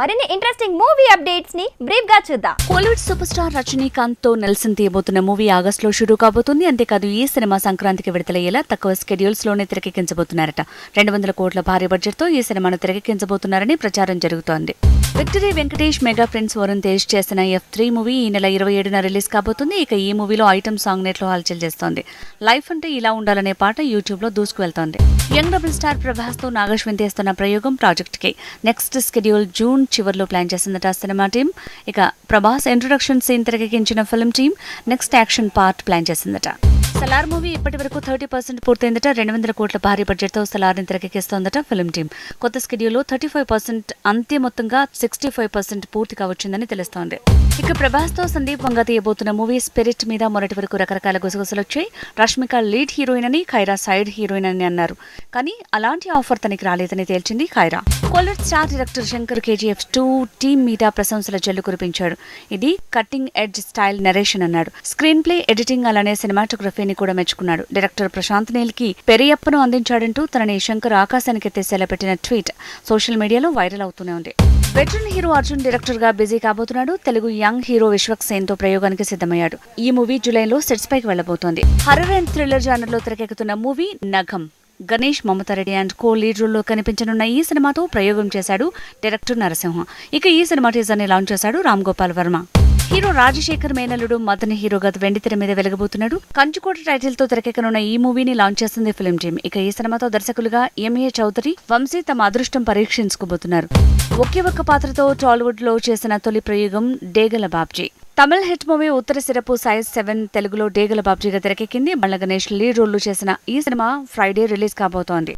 మరిన్ని interesting movie అప్డేట్స్ని బ్రీఫ్గా చూద్దాం. కోలీవుడ్ సూపర్ స్టార్ రజనీకాంత్తో నెల్సన్ తీయబోతున్న మూవీ ఆగస్ట్లో షురూ కాబోతుంది. అంతేకాదు ఈ సినిమా సంక్రాంతికి విడుదలయ్యేలా తక్కువ స్కెడ్యూల్స్లోనే తెరకెక్కించబోతున్నారట. రెండు వందల కోట్ల భారీ బడ్జెట్తో ఈ సినిమాను తెరకెక్కించబోతున్నారని ప్రచారం జరుగుతోంది. Victory Venkatesh mega friends Varun Tej చేసిన ఎఫ్ త్రీ మూవీ ఈ నెల ఇరవై ఏడున రిలీజ్ కాబోతుంది. ఇక ఈ మూవీలో ఐటమ్ సాంగ్ నెట్లో హల్చల్ చేస్తోంది. లైఫ్ అంటే ఇలా ఉండాలనే పాట యూట్యూబ్లో దూసుకువెళ్తోంది. యంగ్ డబుల్ స్టార్ ప్రభాస్తో నాగశ్విన్ తీస్తున్న ప్రయోగం ప్రాజెక్ట్కి నెక్స్ట్ స్కెడ్యూల్ జూన్ చివరిలో ప్లాన్ చేసిందట సినిమా టీం. ఇక ప్రభాస్ ఇంట్రొడక్షన్ సీన్ తెరకెక్కించిన film team. Next action part plan చేసిందట. సలార్ మూవీ ఇప్పటి వరకు థర్టీ పర్సెంట్ పూర్తయిందట. రెండు వందల కోట్ల భారీ బడ్జెట్తో సలార్ని తెరకెక్కిస్తోందట ఫిల్మ్ టీం కొత్త స్కెడ్యూల్లో థర్టీ ఫైవ్ పర్సెంట్ అంత్యమొత్తంగా సిక్స్టీ ఫైవ్ పర్సెంట్ పూర్తి కావచ్చిందని తెలుస్తోంది. ఇక ప్రభాస్తో సందీప్ వంగ తీయబోతున్న మూవీ స్పిరిట్ మీద మొదటి వరకు రకరకాల గుసగుసలు వచ్చాయి. రష్మిక లీడ్ హీరోయిన్ అని ఖైరా సైడ్ హీరోయిన్ అని అన్నారు. కానీ అలాంటి ఆఫర్ తనకి రాలేదని తేల్చింది Kiara. Colour star director Shankar KGF two team మీద ప్రశంసల జల్లు కురిపించాడు. ఇది కట్టింగ్ ఎడ్జ్ స్టైల్ నరేషన్ అన్నాడు. స్క్రీన్ ప్లే ఎడిటింగ్ అలానే సినిమాటోగ్రఫీని కూడా మెచ్చుకున్నాడు. డైరెక్టర్ ప్రశాంత్ నీల్కి పెరియప్పను అందించాడంటూ తనని శంకర్ ఆకాశానికి ఎత్తేసేలా పెట్టిన ట్వీట్ సోషల్ మీడియాలో వైరల్ అవుతూనే ఉంది. వెటరన్ హీరో అర్జున్ డైరెక్టర్గా బిజీ కాబోతున్నాడు. తెలుగు యంగ్ హీరో విశ్వక్ సేన్తో ప్రయోగానికి సిద్ధమయ్యాడు. ఈ మూవీ జూలైలో సెట్స్ పైకి వెళ్ళబోతోంది హర్రర్ అండ్ థ్రిల్లర్ జానర్లో తెరకెక్కుతున్న movie నఘం. Ganesh Mamatha Reddy and co lead రోల్లో కనిపించనున్న ఈ సినిమాతో ప్రయోగం చేశాడు డైరెక్టర్ నరసింహ. ఇక ఈ సినిమా టీజర్ని లాంచ్ చేశాడు రామ్ గోపాల్ వర్మ. హీరో రాజశేఖర్ మేనలుడు మదన్ హీరోగా వెండితెర మీద వెలగబోతున్నాడు. కంచుకోట టైటిల్తో తెరకెక్కనున్న ఈ మూవీని లాంచ్ చేస్తుంది ఫిల్మ్ టీమ్. ఇక ఈ సినిమాతో దర్శకులుగా ఎంఏ చౌదరి వంశీ తమ అదృష్టం పరీక్షించుకోబోతున్నారు. ఒకే ఒక్క పాత్రతో టాలీవుడ్లో చేసిన తొలి ప్రయోగం Degala Babji. Tamil hit movie Oththa Seruppu size seven తెలుగులో డేగల బాబ్జీగా తెరకెక్కింది. బండ్ల గణేష్ లీడ్ రోల్ చేసిన ఈ సినిమా ఫ్రైడే రిలీజ్ కాబోతోంది.